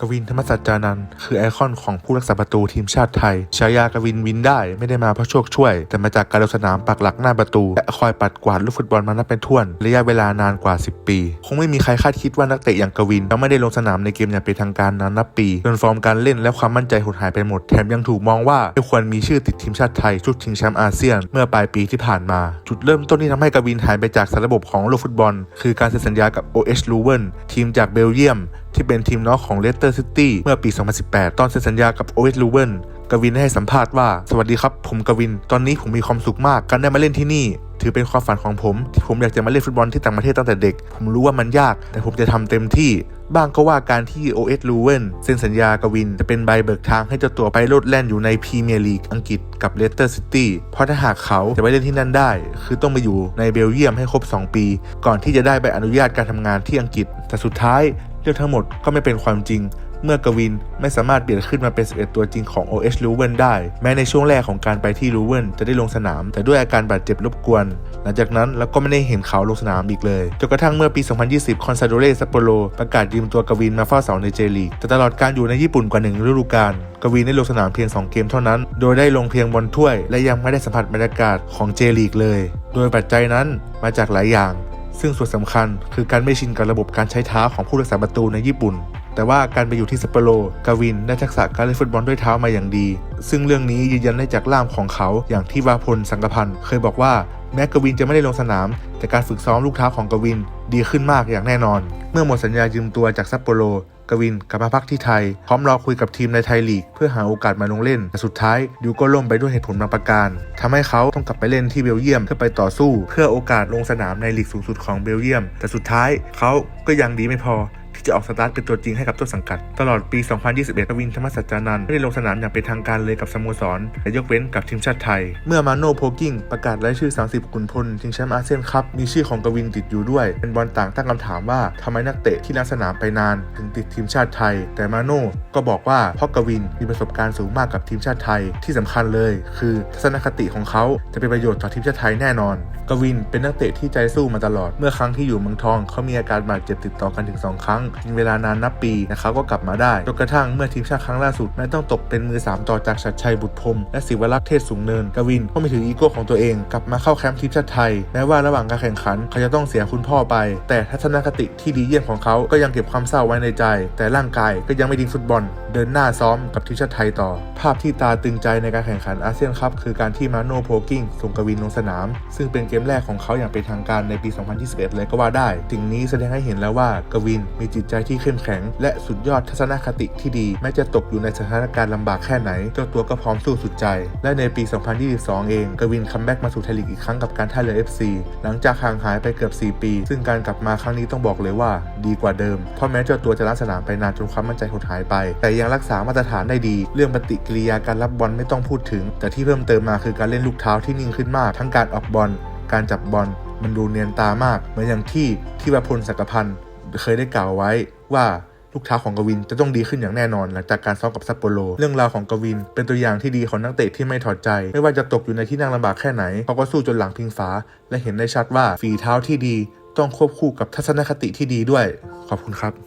กวินธรรมสัจจานันท์คือไอคอนของผู้รักษาประตูทีมชาติไทยฉายากวินวินได้ไม่ได้มาเพราะโชคช่วย แต่มาจากการลงสนามปักหลักหน้าประตู และคอยปัดกวาดลูกฟุตบอลมานับเป็นถ้วน ระยะเวลานานกว่า 10 ปี คงไม่มีใครคาดคิดว่านักเตะอย่างกวินจะไม่ได้ลงสนามในเกมอย่างเป็นทางการนานนับปีจนฟอร์มการเล่นและความมั่นใจหดหายไปหมดแถมยังถูกมองว่าไม่ควรมีชื่อติดทีมชาติไทยชุดชิงแชมป์อาเซียน เมื่อปลายปีที่ผ่านมา จุดเริ่มต้นที่ทำให้กวินหายไปจากสารระบบของโลกฟุตบอล คือการเซ็นสัญญากับ OH l u w e n ทีมจากเบลเยียม ที่เป็นทีมน้องของเลสเตอร์ซิตี้เมื่อปี 2018 ตอนเซ็นสัญญากับ OH l u w e n กวินได้ให้สัมภาษณ์ว่า สวัสดีครับ ผมกวิน ตอนนี้ผมมีความสุขมาก การได้มาเล่นที่นี่ ถือเป็นความฝันของผม ที่ผมอยากจะมาเล่นฟุตบอลที่ต่างประเทศตั้งแต่เด็ก ผมรู้ว่ามันยาก แต่ผมจะทำเต็มที่ บ้างก็ว่าการที่ OS l u w e n เซ็นสัญญากวิน จะเป็นใบเบิกทางให้เจ้าตัวไปโลดแล่นอยู่ในพรีเมียร์ลีกอังกฤษกับเลสเตอร์ซิตี้ เพราะถ้าหากเขาจะไปเล่นที่นั่นได้ คือต้องมาอยู่ในเบลเยียมให้ครบ 2 ปี ก่อนที่จะได้ใบอนุญาตการทำงานที่อังกฤษ แต่สุดท้าย เรื่องทั้งหมดก็ไม่เป็นความจริง เมื่อกวินไม่สามารถเปลี่ยนขึ้นมาเป็น 11 ตัวจริงของ OH l u w e n ได้ แม้ในช่วงแรกของการไปที่ l u w e n จะได้ลงสนาม แต่ด้วยอาการบาดเจ็บรบกวน หลังจากนั้นเราก็ไม่ได้เห็นเขาลงสนามอีกเลย จนกระทั่งเมื่อปี 2020 คอนซาโดเรซัปโปโรประกาศยืมตัวกวินมาเฝ้าเสาในเจลีกแต่ตลอดการอยู่ในญี่ปุ่นกว่าหนึ่งฤดูกาลกวินได้ลงสนามเพียง 2 เกมเท่านั้น โดยได้ลงเพียงบอลถ้วย และยังไม่ได้สัมผัสบรรยากาศของเจลีกเลย โดยปัจจัยนั้นมาจากหลายอย่าง ซึ่งส่วนสำคัญคือการไม่ชินกับระบบการใช้เท้าของผู้รักษาประตูในญี่ปุ่น แต่ว่าการไปอยู่ที่ซัปโปโรกาวินได้ทักษะการเล่นฟุตบอลด้วยเท้ามาอย่างดี ซึ่งเรื่องนี้ยืนยันได้จากล่ามของเขาอย่างที่วาพลสังกพันธ์เคยบอกว่าแม้กวินจะไม่ได้ลงสนาม แต่การฝึกซ้อมลูกเท้าของกวินดีขึ้นมากอย่างแน่นอน เมื่อหมดสัญญายืมตัวจากซัปโปโร กวินกลับมาพักที่ไทย พร้อมรอคุยกับทีมในไทยลีก เพื่อหาโอกาสมาลงเล่น แต่สุดท้ายดิวก็ล่มไปด้วยเหตุผลบางประการทำให้เขาต้องกลับไปเล่นที่เบลเยียมเพื่อไปต่อสู้ เพื่อโอกาสลงสนามในลีกสูงสุดของเบลเยียม แต่สุดท้ายเขาก็ยังดีไม่พอ จะออกสตาร์ทเป็นตัวจริงให้กับต้นสังกัด ตลอดปี 2021กวินธรรมสัจจานันท์ไม่ได้ลงสนามอย่างเป็นทางการเลยกับสโมสรและยกเว้นกับทีมชาติไทย เมื่อมาโนโพกิ้งประกาศรายชื่อ 30ขุนพลชิงแชมป์อาเซียนคัพมีชื่อของกวินติดอยู่ด้วย เป็นบอลต่างตั้งคำถามว่าทำไมนักเตะที่ลงสนามไปนาน ถึงติดทีมชาติไทย แต่มาโนก็บอกว่าเพราะกวินมีประสบการณ์สูงมากกับทีมชาติไทยที่สำคัญเลย คือทัศนคติของเขาจะเป็นประโยชน์ต่อทีมชาติไทยแน่นอน กวินเป็นนักเตะที่ใจสู้มาตลอด เมื่อครั้งที่อยู่เมืองทองเขามีอาการบาดเจ็บติดต่อกันถึง 2 ครั้งกินเวลานานนับปีแต่เขาก็กลับมาได้จนกระทั่งเมื่อทีมชาติครั้งล่าสุดแม้ต้องตกเป็นมือ 3 ต่อจากชัดชัยบุตรพรมและศิวรักษ์เทศสูงเนินกวินก็ไม่ถืออีโก้ของตัวเองกลับมาเข้าแคมป์ทีมชาติไทยแม้ว่าระหว่างการแข่งขันเขาจะต้องเสียคุณพ่อไป แต่ทัศนคติที่ดีเยี่ยมของเขาก็ยังเก็บความเศร้าไว้ในใจ แต่ร่างกายก็ยังไม่ดิ้งฟุตบอล เดินหน้าซ้อมกับทีมชาติไทยต่อ ภาพที่ตาตึงใจในการแข่งขันอาเซียนคัพคือการที่มาโนโพกิ้งส่งกวินลงสนาม ซึ่งเป็นเกมแรกของเขาอย่างเป็นทางการในปี 2021 เลยก็ว่าได้สิ่งนี้แสดงให้เห็นแล้วว่ากวินมีจิตใจที่เข้มแข็ง และสุดยอดทัศนคติที่ดี แม้จะตกอยู่ในสถานการณ์ลำบากแค่ไหนเจ้าตัวก็พร้อมสู้สุดใจ และในปี 2022 เองกวินคัมแบ็กมาสู่ไทยลีกอีกครั้งกับการท่าเรือ FC หลังจากห่างหายไปเกือบ 4 ปี ซึ่งการกลับมาครั้งนี้ต้องบอกเลยว่า ดีกว่าเดิม เพราะแม้เจ้าตัวจะล้าสนามไปนานจนความมั่นใจหดหายไป แต่ยังรักษามาตรฐานได้ดี เรื่องปฏิกิริยาการรับบอลไม่ต้องพูดถึง แต่ที่เพิ่มเติมมาคือการเล่นลูกเท้าที่นิ่งขึ้นมาก ทั้งการออกบอล การจับบอล มันดูเนียนตามาก เหมือนอย่างที่ที่วพลศักพันธ์ เคยได้กล่าวไว้ว่าลูกเท้าของกวินจะต้องดีขึ้นอย่างแน่นอนหลังจากการซ้อมกับซัปโปโรเรื่องราวของกวิน เป็นตัวอย่างที่ดีของนักเตะที่ไม่ถอดใจ ไม่ว่าจะตกอยู่ในที่นั่งลำบากแค่ไหนเขาก็สู้จนหลังพิงฝาและเห็นได้ชัดว่าฝีเท้าที่ดี ต้องควบคู่กับทัศนคติที่ดีด้วย ขอบคุณครับ